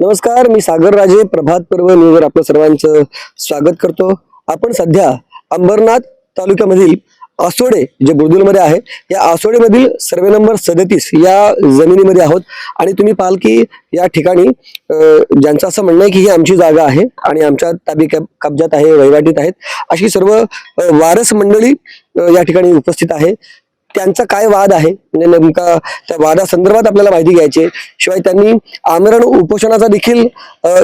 नमस्कार मी सागर राजे प्रभात पर्व न्यूजवर आपलं सर्वांचं स्वागत करतो. आपण सध्या अंबरनाथ तालुक्यामधील आसोडे जे बुर्दुलमध्ये आहे या आसोडेमधील सर्वे नंबर सदतीस या जमिनीमध्ये आहोत. आणि तुम्ही पाहाल की या ठिकाणी ज्यांचं असं म्हणणं आहे की ही आमची जागा आहे आणि आमच्या ताबी कब्जात आहे वैवाटीत आहेत अशी सर्व वारस मंडळी या ठिकाणी उपस्थित आहे. त्यांचा काय वाद आहे म्हणजे नेमका त्या वादासंदर्भात आपल्याला माहिती घ्यायची आहे. शिवाय त्यांनी आमरण उपोषणाचा देखील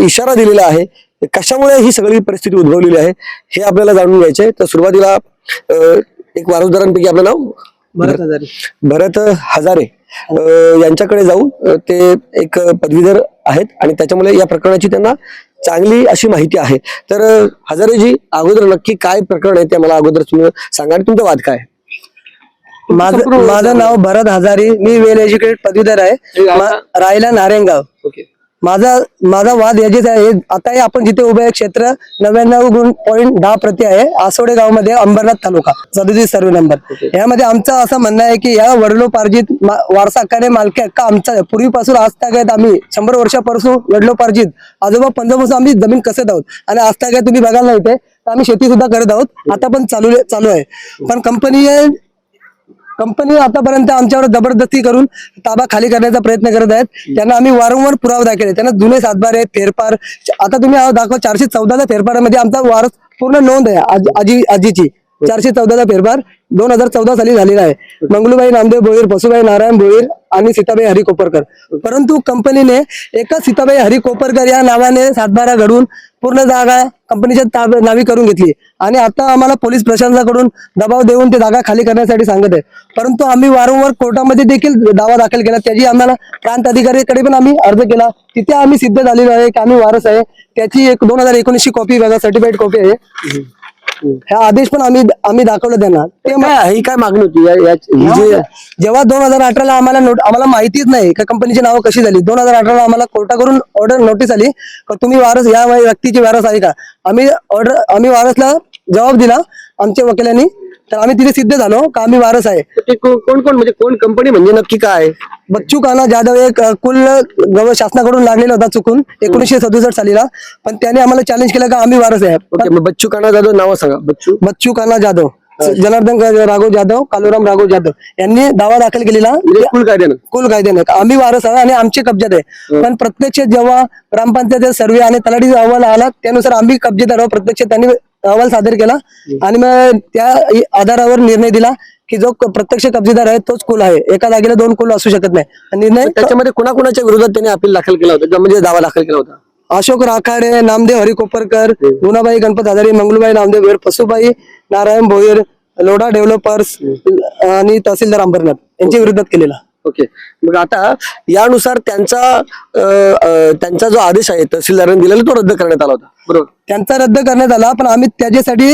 इशारा दिलेला आहे कशामुळे ही सगळी परिस्थिती उद्भवलेली आहे हे आपल्याला जाणून घ्यायचे आहे. तर सुरुवातीला एक वारसदारांपैकी आपलं नाव भरत हजारे भरत हजारे यांच्याकडे जाऊ ते एक पदवीधर आहेत आणि त्याच्यामुळे या प्रकरणाची त्यांना चांगली अशी माहिती आहे तर हजारेजी अगोदर नक्की काय प्रकरण आहे ते मला अगोदर तुम्ही सांगा आणि तुमचा वाद काय? माझं माझं नाव भरत हजारी. मी वेल एज्युकेटेड पदवीधर आहे. मा- राहिला नारायणगाव माझा माझा वाद याचीच आहे आता हे आपण जिथे उभे आहे क्षेत्र नव्याण्णव गुण पॉईंट दहा प्रति आहे आसोडे गावमध्ये अंबरनाथ तालुका सदतीस सर्वे नंबर. यामध्ये आमचं असं म्हणणं आहे की या वडिलोपार्जित मा- वारसा हक्काने मालकी हक्क आमचा आहे. पूर्वीपासून आजतागायत आम्ही. शंभर वर्षापासून वडिलोपार्जित. आजोबा पंजापासून आम्ही जमीन कसत आहोत आणि आजतागायत तुम्ही बघायला इथे तर आम्ही शेती सुद्धा करत आहोत. आता पण चालू चालू आहे. पण कंपनी कंपनी आतापर्यंत आमच्यावर जबरदस्ती करून ताबा खाली करण्याचा प्रयत्न करत आहेत. त्यांना आम्ही वारंवार पुरावा दाखवले. त्यांना जुने सातबार आहेत फेरफार. आता तुम्ही दाखवा चारशे चौदाचा फेरफारामध्ये आमचा वारस पूर्ण नोंद आहे आजी आजीची. चारशे चौदाचा फेरफार. दोन हजार चौदा साली झालेला आहे. मंगलूबाई नामदेव भोईर पशुबाई नारायण भोईर आणि सीताबाई हरी कोपरकर परंतु कंपनीने एका सीताबाई हरी कोपरकर या नावाने सातबारा घडवून पूर्ण जागा कंपनीच्या ताब- नावी करून घेतली. आणि आता आम्हाला पोलीस प्रशासनाकडून दबाव देऊन ते जागा खाली करण्यासाठी सांगत आहे. परंतु आम्ही वारंवार कोर्टामध्ये देखील दावा दाखल केला. त्याची आम्हाला प्रांत अधिकाऱ्याकडे पण आम्ही अर्ज केला. तिथे आम्ही सिद्ध झालेलो आहे की आम्ही वारस आहे. त्याची एक दोन हजार एकोणीसची कॉपी बघा सर्टिफाईड कॉपी आहे. हा आदेश पण आम्ही आम्ही दाखवला त्यांना. ते काय? ही काय मागणी होती? या- या- ही जी जेव्हा दोन हजार अठराला आम्हाला नोट आम्हाला माहितीच नाही का कंपनीची नावं कशी झाली. दोन हजार अठराला आम्हाला कोर्टाकडून ऑर्डर नोटीस आली का तुम्ही वारस या व्यक्तीची वारस आहे का? आम्ही ऑर्डर आम्ही वारसला जबाब दिला. आमच्या वकिलांनी तर आम्ही तिथे सिद्ध झालो. का आम्ही वारस आहे. ते को- कोण कोण? म्हणजे कोण कंपनी म्हणजे नक्की काय? बच्चू काना जाधव एक अ, कुल गव शासनाकडून लागलेला होता चुकून. एकोणीसशे सदुसष्ट सालीला. पण त्याने आम्हाला चॅलेंज केलं का आम्ही वारस आहे. ओके मग बच्चू काना जाधव नाव सांगा. बच्चू? बच्चू काना जाधव. जनार्दन राघव जाधव कालुराम राघव जाधव. यांनी दावा दाखल केलेला. म्हणजे कुल कायद्यानं? कुल कायद्याने. आम्ही वारस आहे आणि आमचे कब्जात आहे. पण प्रत्यक्ष जेव्हा ग्रामपंचायत सर्वे आणि तलाठी अहवाल आला त्यानुसार आम्ही कब्जेदार आहोत. प्रत्यक्ष त्यांनी अहवाल सादर केला आणि मग त्या आधारावर निर्णय दिला की जो प्रत्यक्ष कब्जेदार आहे तोच कुल आहे. एका जागेला दोन कुल असू शकत नाही. निर्णय त्याच्यामध्ये कोणाकोणाच्या विरोधात त्यांनी अपील दाखल केला होता? म्हणजे दावा दाखल केला होता? अशोक राखाडे नामदेव हरी कोपरकर गुणाबाई गणपत हजारी मंगलबाई नामदेव पशुबाई नारायण भोईर लोढा डेव्हलपर्स आणि तहसीलदार अंबरनाथ यांच्या विरोधात केलेला. ओके. मग आता यानुसार त्यांचा त्यांचा जो आदेश आहे तहसीलदारांनी दिलेला तो रद्द करण्यात आला होता. बरोबर? त्यांचा रद्द करण्यात आला पण आम्ही त्याच्यासाठी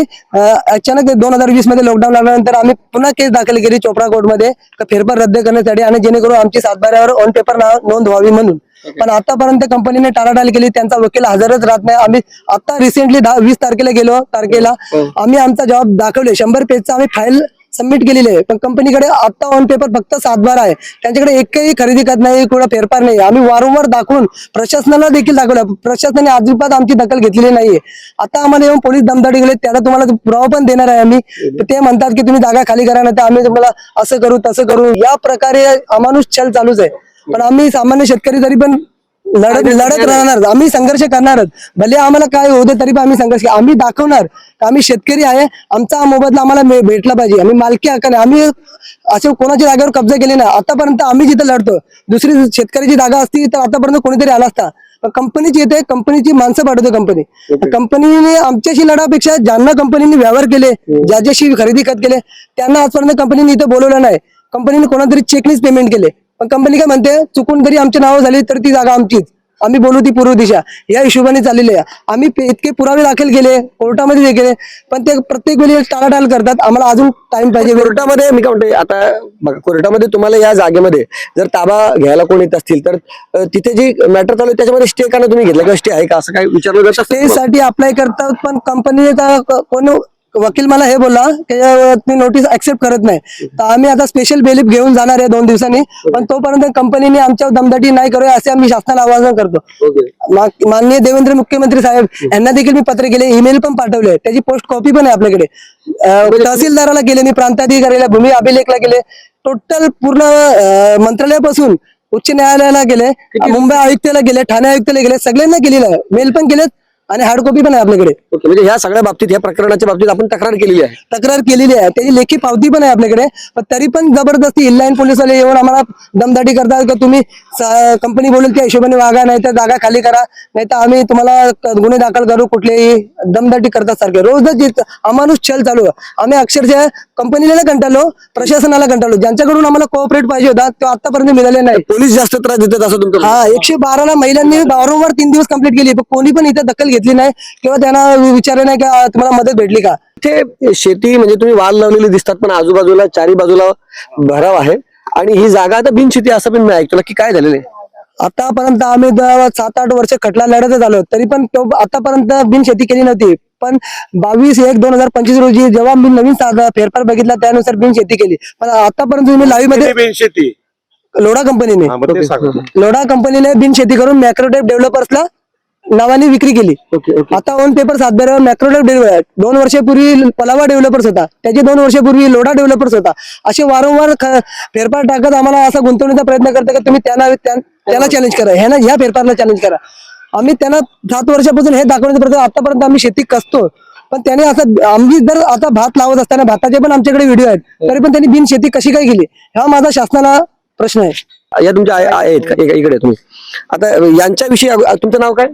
अचानक दोन हजार वीसमध्ये लॉकडाऊन लागल्यानंतर आम्ही पुन्हा केस दाखल केली चोपडा कोर्टमध्ये का फेरफार रद्द करण्यासाठी आणि जेणेकरून आमची सातबाऱ्यावर ऑन पेपर नोंद व्हावी म्हणून. पण आतापर्यंत कंपनीने टाळाटाळ केली त्यांचा वकील हजरच राहत नाही. आम्ही आता रिसेंटली दहा वीस तारखेला गेलो तारखेला. आम्ही आमचा जबाब दाखवले. शंभर पेजचा आम्ही फाईल सबमिट केलेली आहे. पण कंपनीकडे आता ऑन पेपर फक्त सातभार आहे. त्यांच्याकडे एकही खरेदी करत नाही कुठं फेरफार नाही. आम्ही वारंवार दाखवून प्रशासनाला देखील दाखवलं. प्रशासनाने अजिबात आमची दखल घेतलेली नाहीये. आता आम्हाला येऊन पोलीस दमदाटी गेले त्याला तुम्हाला पुरावा पण देणार आहे आम्ही. ते म्हणतात की तुम्ही जागा खाली करा नाही तर आम्ही तुम्हाला असं करू तसं करू. या प्रकारे अमानुष छल चालूच आहे. पण आम्ही सामान्य शेतकरी तरी पण लढत लढत राहणार. आम्ही संघर्ष करणारच भले आम्हाला काय होते तरी पण आम्ही संघर्ष आम्ही दाखवणार का आम्ही शेतकरी आहे. आमचा हा मोबदला आम्हाला भेटला पाहिजे. आम्ही मालकी हक्काने आम्ही असे कोणाच्या जागेवर कब्जा केले नाही. आतापर्यंत आम्ही जिथे लढतो दुसरी शेतकऱ्याची जागा असती तर आतापर्यंत कोणीतरी आला असता. पण कंपनीची येते कंपनीची माणसं पाठवते कंपनी. कंपनीने आमच्याशी लढापेक्षा ज्यांना कंपनीने व्यवहार केले ज्याच्याशी खरेदी खत केले त्यांना आजपर्यंत कंपनीने इथे बोलवलं नाही. कंपनीने कोणातरी चेकनीच पेमेंट केले. पण कंपनी काय म्हणते चुकून जरी आमची नावं झाली तर ती जागा आमचीच. आम्ही बोलू ती पूर्व दिशा. या हिशोबाने चाललेली आहे. आम्ही इतके पुरावे दाखल केले कोर्टामध्ये हे केले पण ते प्रत्येक वेळी टाळाटाळ करतात. आम्हाला अजून टाइम पाहिजे. कोर्टामध्ये मी काय म्हणते आता बघा कोर्टामध्ये तुम्हाला या जागेमध्ये जर ताबा घ्यायला कोण येत असतील तर तिथे जी मॅटर चालू आहे त्याच्यामध्ये स्टे का तुम्ही घेतला किंवा स्टे आहे का? असं काय विचारलं जातं ते साठी अप्लाय करतात पण कंपनीचा कोण वकील मला हे बोलला की ती नोटीस ऍक्सेप्ट करत नाही. तर आम्ही आता स्पेशल बेलिफ घेऊन जाणार आहे दोन दिवसांनी. पण तोपर्यंत कंपनीने आमच्या दमदाटी नाही करूया असे आम्ही शासनाला आवाहन करतो. माननीय देवेंद्र मुख्यमंत्री साहेब यांना देखील मी पत्र केले ईमेल पण पाठवले. त्याची पोस्ट कॉपी पण आहे आपल्याकडे. अं, तहसीलदाराला गेले मी प्रांताधिकारीला भूमी अभिलेखला गेले टोटल पूर्ण मंत्रालयापासून उच्च न्यायालयाला गेले मुंबई आयुक्ताला गेले ठाणे आयुक्ताला गेले सगळ्यांना गेलेलं आहे मेल पण केलेत. आणि हार्ड कॉपी पण आहे आपल्याकडे. ओके म्हणजे ह्या सगळ्या बाबतीत ह्या प्रकरणाच्या बाबतीत आपण तक्रार केलेली आहे. तक्रार केलेली आहे. त्याची लेखी पावती पण आहे आपल्याकडे पण तरी पण जबरदस्ती इनलाईन पोलीसवाले येऊन आम्हाला दमदाटी करतात की तुम्ही कंपनी बोलेल त्या हिशोबाने वागा नाही तर जागा खाली करा नाही तर आम्ही तुम्हाला गुन्हे दाखल करू कुठलेही दमदाटी करतात सारखे. रोजच अमानुष छल चालू आहे. आम्ही अक्षरशः कंपनीला कंटाळलो प्रशासनाला कंटाळलो. ज्यांच्याकडून आम्हाला कोऑपरेट पाहिजे होता तो आतापर्यंत मिळाले नाही. पोलीस जास्त त्रास देतात असं तुमचं हा एकशे बाराला महिलांनी वारंवार तीन दिवस कंप्लीट केली पण कोणी पण इथं दखल घेतली नाही किंवा त्यांना विचारलं नाही की तुम्हाला मदत भेटली का? इथे शेती म्हणजे तुम्ही वाल लावलेली दिसतात पण आजूबाजूला चारी बाजूला भराव आहे. आणि ही जागा आता बिनशेती असं पण मी ऐकतो की काय झालेलं आहे. आतापर्यंत आम्ही सात आठ वर्ष खटला लढतच आलो तरी पण तो आतापर्यंत बिन शेती केली नव्हती. पण बावीस एक दोन हजार पंचवीस रोजी जेव्हा मी नवीन फेरफार बघितला त्यानुसार बिन शेती केली. पण आतापर्यंत तुम्ही लाईव्हमध्ये लोढा कंपनीने. ते लोढा कंपनीने बिन शेती करून मॅक्रोटेप डेव्हलपर्सला नावाने विक्री केली. आता ओन पेपर सातबाऱ्यावर मॅक्रोटेप डेव्हलपर दोन वर्षापूर्वी पलावा डेव्हलपर्स होता. त्याचे दोन वर्षापूर्वी लोढा डेव्हलपर्स होता. असे वारंवार फेरफार टाकत आम्हाला असा गुंतवणीचा प्रयत्न करता की तुम्ही त्यांना त्या- त्याला चॅलेंज करा. ह्याला ह्या फेरफारला चॅलेंज करा. आम्ही त्यांना सात वर्षापासून हे दाखवण्याचा प्रयत्न आतापर्यंत आम्ही शेती कसतो. पण त्याने असं आम्ही जर आता भात लावत असताना भाताचे पण आमच्याकडे व्हिडिओ आहेत. तरी पण त्यांनी बिन शेती कशी काय केली? हा माझा शासनाला प्रश्न आहे. या तुमच्या आहेत का? इक- इकडे तुम्ही. आता यांच्याविषयी तुमचं नाव काय?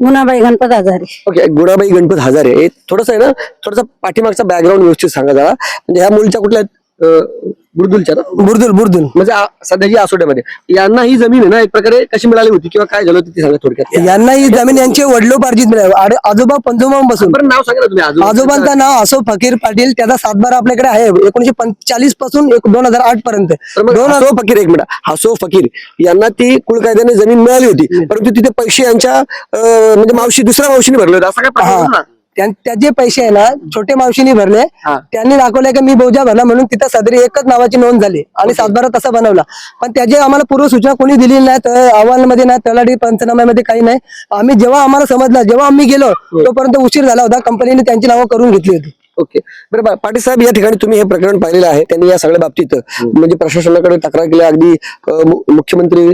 मुनाबाई गणपत आजारी. ओके गुणाबाई गणपत हजारे हे थोडस आहे ना थोडस पाठीमागचा बॅकग्राऊंड व्यवस्थित सांगा जरा. म्हणजे ह्या मुलीच्या कुठल्या आहेत? अं, बुरदुलच्या ना? बुरदुल बुरदुल. म्हणजे आ- सध्याची आसोड्यामध्ये. यांना ही जमीन आहे ना एक प्रकारे कशी मिळाली होती किंवा काय झालं होतं ते सांगा थोडक्यात. यांना ही जमीन यांचे वडिलोपार्जित मिळाली. आड- आजोबा पंजोबांपासून. बरं नाव सांगा ना तुम्ही आजोबा. आजोबांचं नाव असो फकीर पाटील त्याचा सातबारा आपल्याकडे आहे. एकोणीशे पंचाळीसपासून एक दोन हजार आठ पर्यंत. तर मग दोन हसो फकीर एक मिनिट. हसो फकीर. यांना ती कुळ कायद्याने जमीन मिळाली होती. परंतु तिथे पैसे यांच्या अं, म्हणजे मावशी दुसऱ्या मावशीने भरले होते. असं काय प्रकार होता ना? हा त्यां- त्याचे पैसे आहे ना छोटे मावशीने भरले हा. त्यांनी दाखवले की मी बोजा भरला म्हणून तिथं सदरी एकच नावाची नोंद झाली. आणि सातबारा तसा बनवला. पण त्याची आम्हाला पूर्व सूचना कोणी दिली नाही तर अहवालमध्ये नाही तलाठी पंचनाम्यामध्ये काही नाही. आम्ही जेव्हा आम्हाला समजलं जेव्हा आम्ही गेलो तोपर्यंत उशीर झाला होता. कंपनीने त्यांची नावं करून घेतली होती. ओके. बरं पाटील साहेब या ठिकाणी तुम्ही हे प्रकरण पाहिलेलं आहे. त्यांनी या सगळ्या बाबतीत म्हणजे प्रशासनाकडे तक्रार केली. अगदी मुख्यमंत्री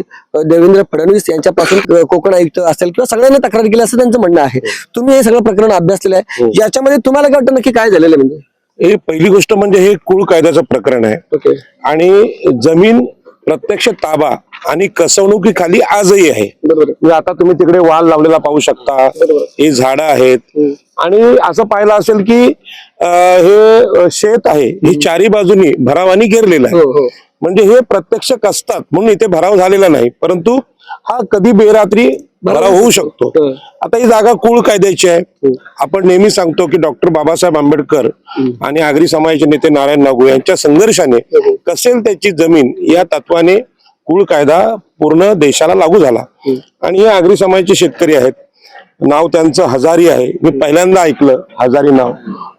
देवेंद्र फडणवीस यांच्यापासून कोकण आयुक्त असेल किंवा सगळ्यांनी तक्रार केली असं त्यांचं म्हणणं आहे. तुम्ही हे सगळं प्रकरण अभ्यासलेलं आहे. याच्यामध्ये तुम्हाला काय वाटतं नक्की काय झालेलं आहे म्हणजे? हे पहिली गोष्ट म्हणजे हे कुळ कायद्याचं प्रकरण आहे. ओके. आणि जमीन प्रत्यक्ष ताबा आणि कसवणुकीखाली आजही आहे. म्हणजे आता तुम्ही तिकडे वाल लावलेला पाहू शकता. ही झाडं आहेत. आणि असं पाहिलं असेल की अं, हे शेत आहे. ही चारी बाजूनी भरावानी घेरलेलं हो आहे. हो म्हणजे हे प्रत्यक्ष कसतात म्हणून इथे भराव झालेला नाही. परंतु हा कधी बेरात्री भराव होऊ शकतो. हं. आता ही जागा कुळ कायद्याची आहे. आपण नेहमी सांगतो की डॉक्टर बाबासाहेब आंबेडकर आणि आगरी समाजाचे नेते नारायण नागू यांच्या संघर्षाने कसेल त्याची जमीन या तत्वाने कुळ कायदा पूर्ण देशाला लागू झाला. आणि हे आगरी समाजाचे शेतकरी आहेत. नाव त्यांचं हजारी आहे. मी पहिल्यांदा ऐकलं हजारी नाव.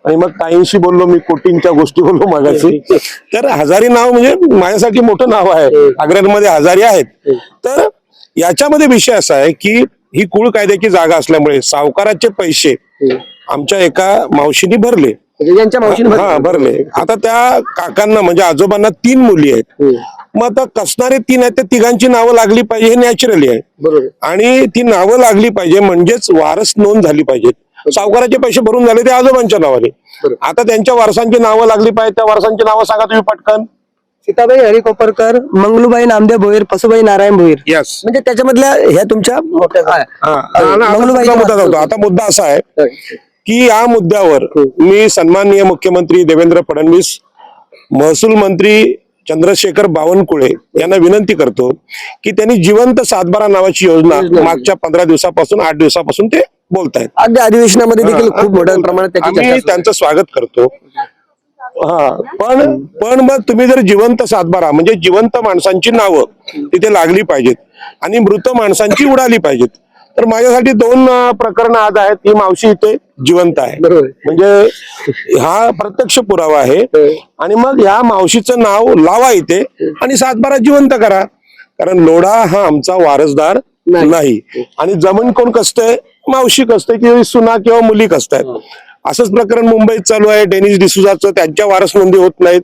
आणि मग ताईंशी बोललो मी कोटींच्या गोष्टी बोललो मागाशी. तर हजारी नाव म्हणजे माझ्यासाठी मोठं नाव आहे. आग्र्यामध्ये हजारी आहेत. तर याच्यामध्ये विषय असा आहे की ही कुळ कायद्याची जागा असल्यामुळे सावकाराचे पैसे आमच्या एका मावशीने भरले. यांच्या मावशीने हा भरले आता त्या काकांना म्हणजे आजोबांना तीन मुली आहेत. मग आता कसणारे तीन आहेत त्या तिघांची नावं लागली पाहिजे हे नॅचरली आहे. बरोबर. आणि ती नावं लागली पाहिजे म्हणजेच वारस नोंद झाली पाहिजेत सावकाराचे पैसे भरून झाले ते आजोबांच्या नावाने. आता त्यांच्या वारसांची नावं लागली पाहिजे त्या वारसांची नावं सांगा तुम्ही पटकन. सीताबाई हरी कोपरकर मंगलूबाई नामदेव भोईर पसुबाई नारायण भोईर. यस म्हणजे त्याच्यामधल्या ह्या तुमच्या मंगलूबाई मुद्दा होतो आता मुद्दा असा आहे. की या मुद्द्यावर मी सन्माननीय मुख्यमंत्री देवेंद्र फडणवीस महसूल मंत्री चंद्रशेखर बावनकुळे यांना विनंती करतो की त्यांनी जिवंत सातबारा नावाची योजना मागच्या पंधरा दिवसापासून आठ दिवसापासून ते बोलतायत. अगदी अधिवेशनामध्ये देखील खूप मोठ्या प्रमाणात त्याची आम्ही स्वागत करतो. हा. पण पण मग तुम्ही जर जिवंत सातबारा म्हणजे जिवंत माणसांची नावं तिथे लागली पाहिजेत आणि मृत माणसांची उडाली पाहिजेत तर माझ्यासाठी दोन प्रकरण आज आहेत. ही मावशी इथे जिवंत आहे. म्हणजे हा प्रत्यक्ष पुरावा आहे. आणि मग या मावशीचं नाव लावा इथे आणि सातबारा जिवंत करा. कारण लोढा हा आमचा वारसदार नाही. आणि जमीन कोण कसतंय? मावशी कसते किंवा सुना किंवा मुली कसतायत असंच प्रकरण मुंबईत चालू आहे डेनिस डिसुजाचं त्यांच्या वारस नोंदी होत नाहीत.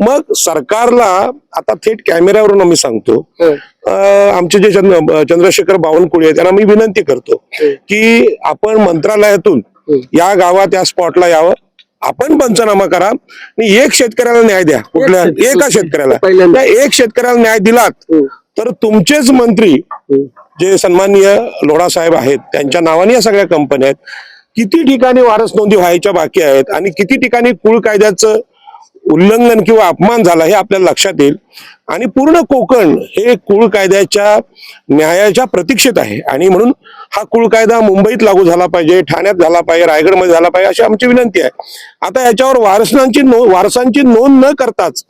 मग सरकारला आता थेट कॅमेऱ्यावरून आम्ही सांगतो आमचे जे चंद्र चंद्रशेखर बावनकुळे आहेत त्यांना मी विनंती करतो की आपण मंत्रालयातून या गावात या स्पॉटला यावं. आपण पंचनामा करा आणि एक शेतकऱ्याला न्याय द्या कुठल्या एका शेतकऱ्याला. एक शेतकऱ्याला न्याय दिलात तर तुमचेच मंत्री जे सन्माननीय लोढा साहेब आहेत त्यांच्या नावाने या सगळ्या कंपन्या आहेत. किती ठिकाणी वारस नोंदी व्हायच्या बाकी आहेत आणि किती ठिकाणी कुळ कायद्याचं उल्लंघन किंवा अपमान झाला हे आपल्याला लक्षात येईल. आणि पूर्ण कोकण हे कुळ कायद्याच्या न्यायाच्या प्रतीक्षेत आहे. आणि म्हणून हा कुळ कायदा मुंबईत लागू झाला पाहिजे ठाण्यात झाला पाहिजे रायगडमध्ये झाला पाहिजे अशी आमची विनंती आहे. आता याच्यावर वारसांची नो वारसांची नोंद न करताच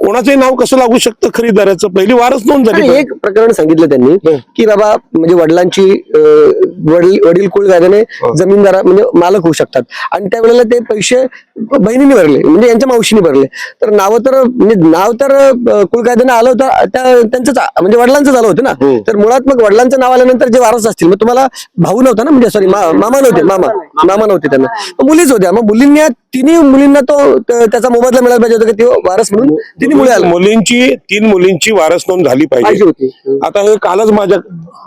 कोणाचंही नाव कसं लागू शकतं खरीदाराचं पहिली वारस नोंद झाली आणि. एक प्रकरण सांगितलं त्यांनी की बाबा म्हणजे वडिलांची अं, वडील वडील कुळ कायद्याने जमीनदारा म्हणजे मालक होऊ शकतात. आणि त्यावेळेला ते पैसे बहिणीने भरले म्हणजे यांच्या मावशीने भरले. तर नाव तर म्हणजे नाव तर अं, कुळ कायद्याने आलं होतं त्या त्यांचंच म्हणजे वडिलांचं झालं होतं ना. तर मुळात मग वडिलांचं नाव आल्यानंतर जे वारस असतील मग तुम्हाला भाऊ नव्हता ना म्हणजे सॉरी मामा नव्हते मामा. मामा नव्हते त्यांना. मग मुलीच होत्या. मग मुलींनी तिन्ही मुलींना तो त- त्याचा मोबदला मिळायला पाहिजे होता की ते वारस म्हणून तिन्ही मुली आल्या मुलींची तीन मुलींची वारस नोंद झाली पाहिजे. होती. आता हे कालच माझ्या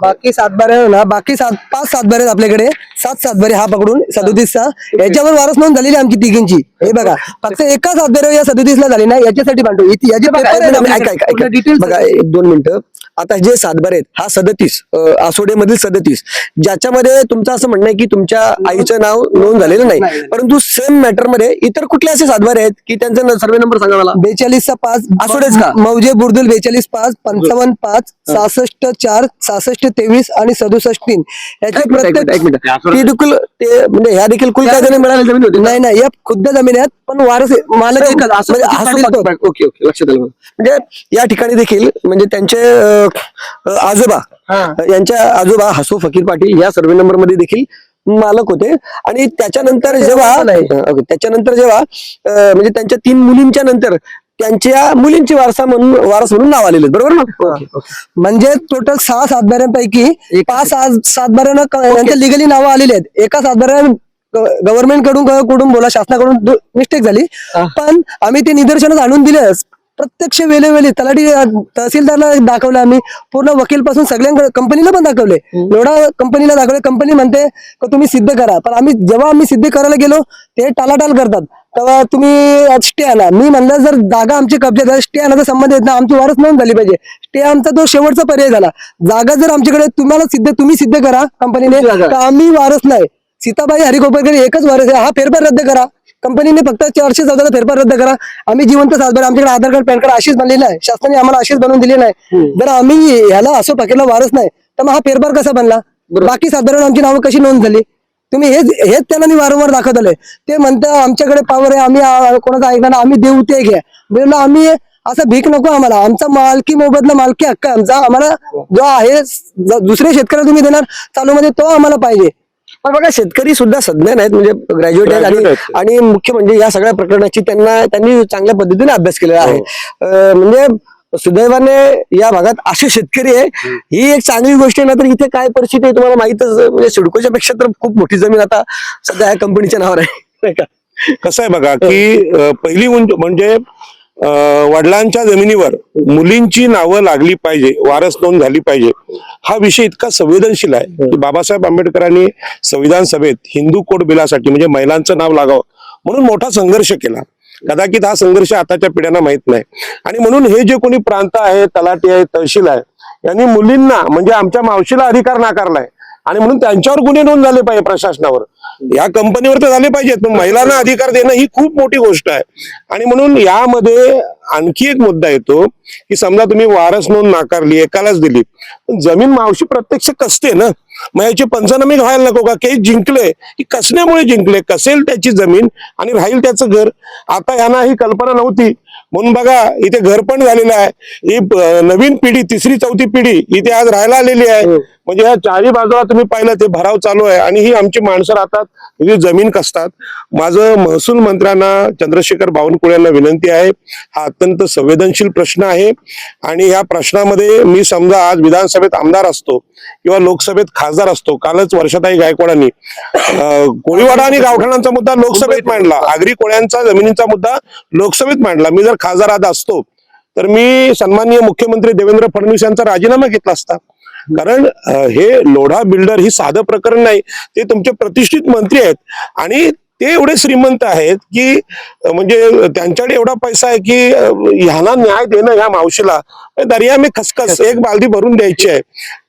बाकी सातबारे आहे ना बाकी सात पाच सातबारे आहेत आपल्याकडे. सात सातबारे हा पकडून सदोतीसचा. याच्यावर वारस नोंद झालेली आहे आमची तिघींची. हे बघा फक्त एका सातबारे या सदोतीसला झाली ना याच्यासाठी इथे याचे पेपर details बघा एक दोन मिनिटं. आता जे सातबारे आहेत हा सदतीस आसोडे मधील सदतीस. ज्याच्यामध्ये तुमचं असं म्हणणं आहे की तुमच्या आईचं नाव नोंद झालेलं नाही. परंतु सेम मॅटरमध्ये इतर कुठले असे सातबारे आहेत की त्यांचा सर्वे नंबर सांगा मला. बेचाळीसचा पाच आसोडेच का? मौजे बुर्दुल बेचाळीस पाच पंचावन्न पाच सहासष्ट चार सहासष्ट तेवीस आणि सदुसष्ट तीन. याचे देखील ते म्हणजे ह्या देखील कुल कायद्याने मिळालेली जमीन होती नाही नाही या खुद्द जमीन आहेत पण वारस मालक एकच म्हणजे ओके ओके लक्षात आलं. म्हणजे या ठिकाणी देखील म्हणजे त्यांचे आजोबा यांच्या आजोबा हसू फकीर पाटील या सर्वे नंबरमध्ये देखील मालक होते. आणि त्याच्यानंतर जेव्हा त्याच्यानंतर जेव्हा म्हणजे त्यांच्या तीन मुलींच्या नंतर त्यांच्या मुलींची वारसा म्हणून वारस म्हणून नाव आलेले आहेत, बरोबर ना? म्हणजे टोटल सहा सातबाऱ्यांपैकी पाच सातबाऱ्यांना क- यांच्या लिगली नावं आलेली आहेत. एका सातबाऱ्या गव्हर्नमेंटकडून क- कडून बोला शासनाकडून मिस्टेक झाली. पण आम्ही ते निदर्शनास आणून दिले प्रत्यक्ष वेळोवेळी तलाठी तहसीलदारला दाखवलं आम्ही. पूर्ण वकील पासून सगळ्यांकडे कंपनीला पण दाखवले. एवढा कंपनीला दाखवले. कंपनी म्हणते का तुम्ही सिद्ध करा. पण आम्ही जेव्हा आम्ही सिद्ध करायला गेलो ते टालाटाल करतात. तेव्हा तुम्ही स्टे आला मी म्हणलं जर जागा आमची कब्जात स्टे आणायचा संबंध येत ना आमची वारस नोंद झाली पाहिजे. स्टे आमचा तो शेवटचा पर्याय झाला. जागा जर आमच्याकडे तुम्हाला सिद्ध तुम्ही सिद्ध करा कंपनीने. तर आम्ही वारस नाही. सीताबाई हरिकोपरकर एकच वारस आहे. हा फेरफार रद्द करा. कंपनीने फक्त चारशे चौदाचा फेरफार रद्द करा. आम्ही जिवंत सातबार आमच्याकडे आधार कार्ड पॅन कार्ड अशीच बनलेलं आहे शासनाने आम्हाला अशीच बनवून दिली नाही. जर आम्ही ह्याला असं पकडला वारस नाही तर मग हा फेरफार कसा बनला? बाकी साधारण आमची नावं कशी नोंद झाली? तुम्ही हेच हेच त्यांना मी वारंवार दाखवत आलोय ते म्हणतात आमच्याकडे पावर आहे आम्ही कोणाचं ऐकणार आम्ही देऊ ते घ्या. म्हणलं आम्ही असं भीक नको आम्हाला. आमचा मालकी मोबदला मालकी हक्क आमचा आम्हाला जो आहे दुसऱ्या शेतकऱ्याला तुम्ही देणार चालू मध्ये तो आम्हाला पाहिजे. पण बघा शेतकरी सुद्धा सज्ञान आहेत म्हणजे ग्रॅज्युएट आहेत आणि मुख्य म्हणजे या सगळ्या प्रकरणाची त्यांना त्यांनी चांगल्या पद्धतीने अभ्यास केलेला आहे. अं, म्हणजे सुदैवाने या भागात असे शेतकरी आहे. ही एक चांगली गोष्ट आहे ना तर इथे काय परिस्थिती आहे तुम्हाला माहितच. म्हणजे सिडकोच्या पेक्षा तर खूप मोठी जमीन आता सध्या या कंपनीच्या नावावर आहे. कसं आहे बघा की पहिली म्हणजे वडिलांच्या जमिनीवर मुलींची नावं लागली पाहिजे वारस नोंद झाली पाहिजे हा विषय इतका संवेदनशील आहे की बाबासाहेब आंबेडकरांनी संविधान सभेत हिंदू कोड बिलासाठी म्हणजे महिलांचं नाव लागावं म्हणून मोठा संघर्ष केला. कदाचित हा संघर्ष आताच्या पिढ्यांना माहीत नाही. आणि म्हणून हे जे कोणी प्रांत आहे तलाटी आहे तहसील आहे यांनी मुलींना म्हणजे आमच्या मावशीला अधिकार नाकारलाय. आणि म्हणून त्यांच्यावर गुन्हे नोंद झाले पाहिजे प्रशासनावर. या कंपनीवर तर झाले पाहिजेत पण महिलांना अधिकार देणं ही खूप मोठी गोष्ट आहे. आणि म्हणून यामध्ये आणखी एक मुद्दा येतो की समजा तुम्ही वारस नोंद नाकारली एकालाच दिली पण जमीन मावशी प्रत्यक्ष कसते ना? मग याचे पंचनामे व्हायला नको का? केस जिंकले की कसण्यामुळे जिंकले? कसेल त्याची जमीन आणि राहील त्याचं घर? आता यांना ही कल्पना नव्हती. म्हणून बघा इथे घर पण झालेलं आहे. ही नवीन पिढी तिसरी चौथी पिढी इथे आज राहायला आलेली आहे. हो. म्हणजे ह्या चारी बाजूला तुम्ही पाहिलं ते भराव चालू आहे. आणि ही आमची माणसं राहतात ही जमीन कसतात. माझं महसूल मंत्र्यांना चंद्रशेखर बावनकुळे यांना विनंती आहे. हा अत्यंत संवेदनशील प्रश्न आहे. आणि या प्रश्नामध्ये मी समजा आज विधानसभेत आमदार असतो किंवा लोकसभेत खासदार असतो कालच वर्षाताई गायकवाडांनी कोळीवाडा आणि गावठाणांचा मुद्दा लोकसभेत मांडला. आगरी कोळ्यांचा जमिनींचा मुद्दा लोकसभेत मांडला. मी जर खासदार आज असतो तर मी सन्माननीय मुख्यमंत्री देवेंद्र फडणवीस यांचा राजीनामा घेतला असता. कारण हे लोढा बिल्डर ही साधं प्रकरण नाही ते तुमचे प्रतिष्ठित मंत्री आहेत. आणि ते एवढे श्रीमंत आहेत की म्हणजे त्यांच्याकडे एवढा पैसा आहे की ह्याला न्याय देणं ह्या मावशीला दर्या मी खसखस एक बालदी भरून द्यायची आहे.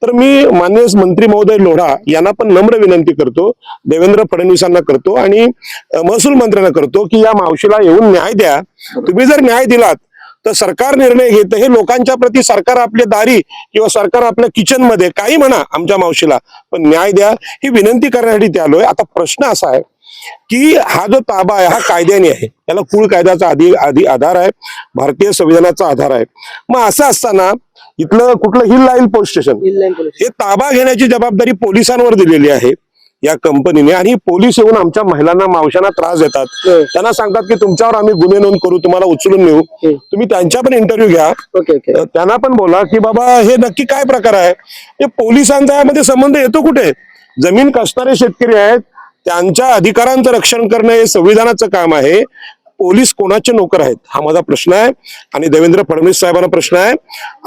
तर मी मान्य मंत्री महोदय लोढा यांना पण नम्र विनंती करतो देवेंद्र फडणवीसांना करतो आणि महसूल मंत्र्यांना करतो की या मावशीला येऊन न्याय द्या. तुम्ही जर न्याय दिलात तर सरकार निर्णय घेतं. हे लोकांच्या प्रती सरकार आपल्या दारी किंवा सरकार आपल्या किचनमध्ये काही म्हणा आमच्या मावशीला. पण न्याय द्या ही विनंती करण्यासाठी ते आलोय. आता प्रश्न असा आहे की हा जो ताबा आहे हा कायद्याने आहे. याला कुळ कायद्याचा आधी आधी आधार आहे. भारतीय संविधानाचा आधार आहे. मग असं असताना इथलं कुठलं हिल लाईल पोलीस स्टेशन हे ताबा घेण्याची जबाबदारी पोलिसांवर दिलेली आहे. या कंपनीने आणि पोलीस येऊन आमच्या महिलांना मावशांना त्रास देतात. त्यांना सांगतात की तुमच्यावर आम्ही गुन्हे नोंद करू तुम्हाला उचलून नेऊ. तुम्ही त्यांच्या पण इंटरव्ह्यू घ्या. त्यांना पण बोला की बाबा हे नक्की काय प्रकार आहे? हे पोलिसांचा यामध्ये संबंध येतो कुठे? जमीन कसणारे शेतकरी आहेत? त्यांच्या अधिकारांचं रक्षण करणं हे संविधानाचं काम आहे. पोलीस कोणाचे नोकर आहेत? हा माझा प्रश्न आहे. आणि देवेंद्र फडणवीस साहेबांना प्रश्न आहे.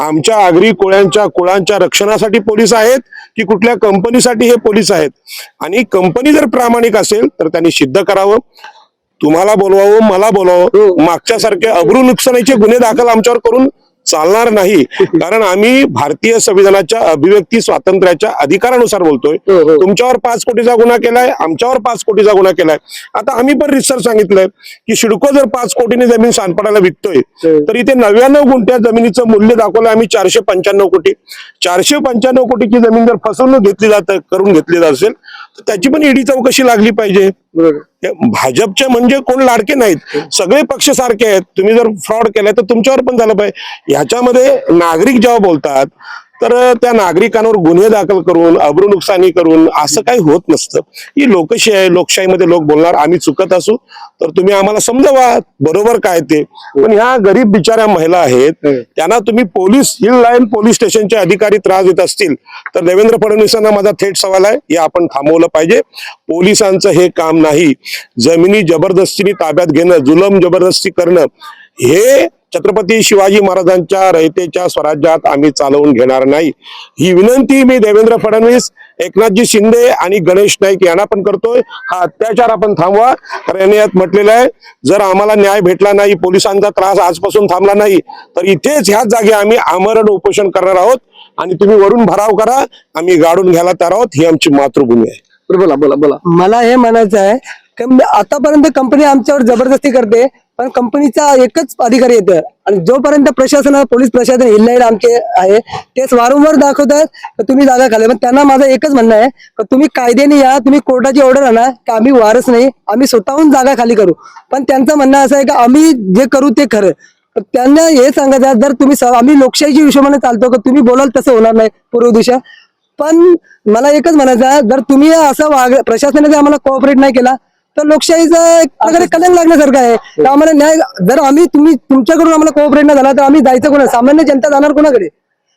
आमच्या आगरी कोळ्यांच्या कुळांच्या रक्षणासाठी पोलीस आहेत की कुठल्या कंपनीसाठी हे पोलीस आहेत? आणि कंपनी जर प्रामाणिक असेल तर त्यांनी सिद्ध करावं. तुम्हाला बोलवावं मला बोलवावं. मागच्या सारखे अब्रू नुकसानीचे गुन्हे दाखल आमच्यावर करून चालणार नाही. कारण आम्ही भारतीय संविधानाच्या अभिव्यक्ती स्वातंत्र्याच्या अधिकारानुसार बोलतोय. तुमच्यावर पाच कोटीचा गुन्हा केलाय आमच्यावर पाच कोटीचा गुन्हा केलाय. आता आम्ही पण रिसर्च सांगितलंय की शिडको जर पाच कोटीने जमीन सांडपाडायला विकतोय तर इथे नव्याण्णव गुंठ्या जमिनीचं मूल्य दाखवलं आम्ही चारशे पंच्याण्णव कोटी. चारशे पंच्याण्णव कोटीची जमीन जर फसवणूक घेतली जात करून घेतली जात असेल तर त्याची पण ईडी चौकशी लागली पाहिजे. हे भाजपचे म्हणजे कोण लाडके नाहीत. सगळे पक्ष सारखे आहेत. तुम्ही जर फ्रॉड केलाय तर तुमच्यावर पण झालं पाहिजे. ह्याच्यामध्ये नागरिक जेव्हा बोलतात तर त्या नागरिकांवर गुन्हे दाखल करून अब्रू नुकसानी करून असं काही होत नसतं. ही लोकशाही आहे लोकशाहीमध्ये लोक बोलणार आम्ही चुकत असू. तर तुम्ही आम्हाला समजावा बरोबर काय ते. पण ह्या गरीब बिचाऱ्या महिला आहेत त्यांना तुम्ही पोलीस हिल लाईन पोलीस स्टेशनचे अधिकारी त्रास देत असतील तर देवेंद्र फडणवीसांना माझा थेट सवाल आहे हे आपण थांबवलं पाहिजे. पोलिसांचं हे काम नाही. जमिनी जबरदस्तीने ताब्यात घेणं जुलम जबरदस्ती करणं हे छत्रपती शिवाजी महाराजांच्या रयतेच्या स्वराज्यात आम्ही चालवून घेणार नाही. ही विनंती मी देवेंद्र फडणवीस एकनाथजी शिंदे आणि गणेश नाईक यांना पण करतोय. हा अत्याचार आपण थांबवा. कारण यांनी यात म्हटलेलं आहे जर आम्हाला न्याय भेटला नाही पोलिसांचा त्रास आजपासून थांबला नाही तर इथेच ह्याच जागी आम्ही आमरण उपोषण करणार आहोत. आणि तुम्ही वरून भराव करा आम्ही गाडून घ्यायला तयार आहोत ही आमची मातृभूमी आहे. बोला बोला बोला. मला हे म्हणायचं आहे आतापर्यंत कंपनी आमच्यावर जबरदस्ती करते पण कंपनीचा एकच अधिकारी येतं आणि जोपर्यंत प्रशासन पोलीस प्रशासन हिल्लाईल आमचे आहे तेच वारंवार दाखवतात की तुम्ही जागा खाली पण त्यांना माझं एकच म्हणणं आहे की तुम्ही कायद्याने या तुम्ही कोर्टाची ऑर्डर आणा की आम्ही वारस नाही आम्ही स्वतःहून जागा खाली करू. पण त्यांचं म्हणणं असं आहे की आम्ही जे करू ते खरं त्यांना हे सांगायचं जर तुम्ही आम्ही लोकशाहीच्या हिशोबाने चालतो की तुम्ही बोलाल तसं होणार नाही पूर्व दिशा. पण मला एकच म्हणायचं आहे जर तुम्ही असं वाग प्रशासनाने आम्हाला कोऑपरेट नाही केला तर लोकशाहीचा एक प्रकारे कलंक लागण्यासारखं आहे. तर आम्हाला न्याय जर आम्ही तुम्ही तुमच्याकडून आम्हाला कोऑपरेट नाही झाला तर आम्ही जायचं कोणा सामान्य जनता जाणार कोणाकडे?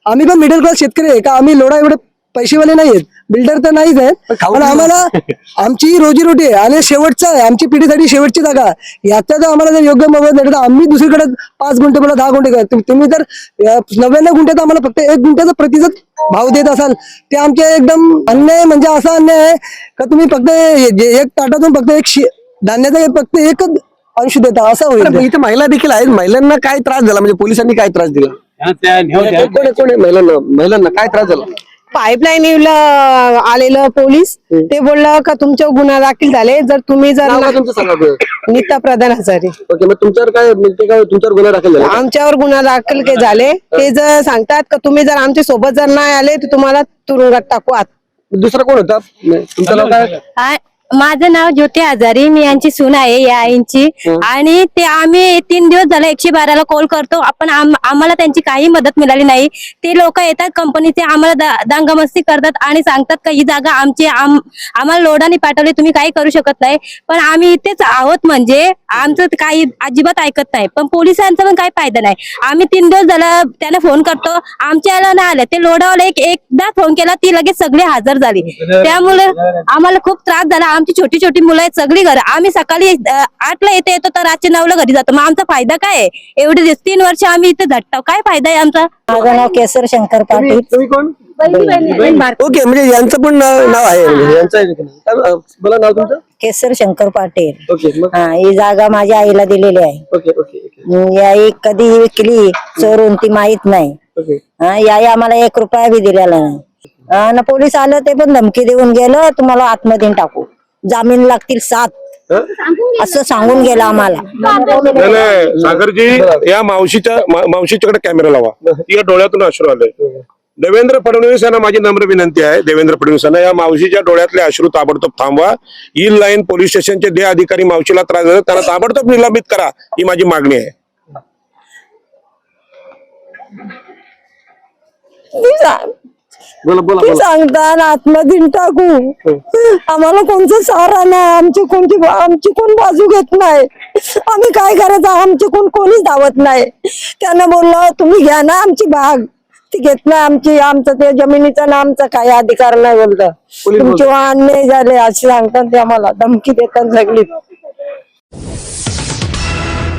आम्ही पण मिडल क्लास शेतकरी आहे का आम्ही लोडा एवढे पैसेवाले नाही आहेत बिल्डर तर नाहीच आहेत. पण आम्हाला आमची रोजीरोटी आहे आणि शेवटचं आहे. आमची पिढीसाठी शेवटची जागा याचा जर आम्हाला जर योग्य मोबदला भेटला तर आम्ही दुसरीकडे पाच गुंठे बोला दहा गुंठे करा. तुम- तुम्ही जर अं, नव्याण्णव गुंठ्यात आम्हाला फक्त एक गुंठ्याचा प्रतिशत भाव देत असाल. ते आमचे एकदम अन्याय म्हणजे असा अन्याय आहे का तुम्ही फक्त एक ताटातून फक्त एक शे- धान्याचा फक्त एकच अंश देता असं होईल. इथे महिला देखील आहेत. महिलांना काय त्रास झाला? म्हणजे पोलिसांनी काय त्रास दिला? महिलांना महिलांना काय त्रास झाला? पाईपलाईन आलेलं पोलीस ते बोललं का तुमचे गुन्हा दाखल झाले जर तुम्ही जर नाव काय तुमचं सांगा बरं. नीता प्रधान हजारे. ओके मग तुमच्यावर काय म्हणजे काय तुमच्यावर गुन्हा दाखल झाला आमच्यावर गुन्हा दाखल के झाले. ते जर सांगतात का तुम्ही जर आमच्यासोबत जर नाही आले तर तुम्हाला तुरुंगात टाकू आत. दुसरा कोण होता? तुमचं नाव काय? हाय माझं नाव ज्योती हजारी मी यांची सून आहे या आईंची. आणि ते आम्ही तीन दिवस झाले एकशे बाराला कॉल करतो. आपण आम- आम्हाला त्यांची काही मदत मिळाली नाही. ते लोक येतात कंपनीचे आम्हाला दा- दांगामस्ती करतात आणि सांगतात का ही जागा आमची आम- आम्हाला लोडाने पाठवली तुम्ही काही करू शकत नाही. पण आम्ही इथेच आहोत म्हणजे आमचं काही अजिबात ऐकत नाही. पण पोलिसांचा पण काही फायदा नाही. आम्ही तीन दिवस झाला त्यांना फोन करतो. आमच्या याला नाही आले. ते लोडावाला एक एकदा फोन केला ती लगेच सगळी हजर झाली. त्यामुळे आम्हाला खूप त्रास झाला. आमची छोटी छोटी मुलं आहेत सगळी घर. आम्ही सकाळी आठला येते येतो तर रातच्या नऊला घरी जातो. मग आमचा फायदा काय आहे? एवढे दिवस तीन वर्ष आम्ही इथे झटतो. काय फायदा आहे आमचा? माझं नाव केसर शंकर पाटील. तुम्ही कोण? ओके म्हणजे यांचं पण नाव आहे. म्हणजे यांचं आहे का नाही? काय, अं, बोला नाव तुमचं? केसर शंकर पाटील. ओके मग हा ही जागा माझ्या आईला दिलेली आहे. Okay okay okay. हम्म, ही आई कधी विकली चोरून ती माहीत नाही. ओके. हा, आई आम्हाला एक रुपया बी दिलेला नाही. हा, ना पोलीस आलं ते पण धमकी देऊन गेलं तुम्हाला आतमध्ये टाकू. जामीन लागतील सात. असं सांगून गेलं आम्हाला. नाही, नाही सागरजी या मावशीच्या मावशीच्याकडे कॅमेरा लावा. या डोळ्यातून अश्रू आले. देवेंद्र फडणवीस यांना माझी नम्र विनंती आहे. देवेंद्र फडणवीस यांना या मावशीच्या डोळ्यातले अश्रू ताबडतोब थांबवा. ई लाईन पोलीस स्टेशनचे जे अधिकारी मावशीला त्रास देतात. त्यांना ताबडतोब निलंबित करा. ही माझी मागणी आहे. बोला बोला ती बोला. सांगतात आतमध्ये टाकू. आम्हाला कोणचं सहारा नाही आमची कोणती आमची कोण बाजू घेत नाही. आम्ही काय करायचं आमची कोण कोणीच धावत नाही. त्यांना बोललं तुम्ही घ्या ना आमची भाग ती घेत नाही आमची आमचं ते जमिनीचा ना आमचा काही अधिकार नाही बोलत. पोलीस तुमचे अन्याय झाले असे सांगतात ते आम्हाला. धमकी देतात सगळी.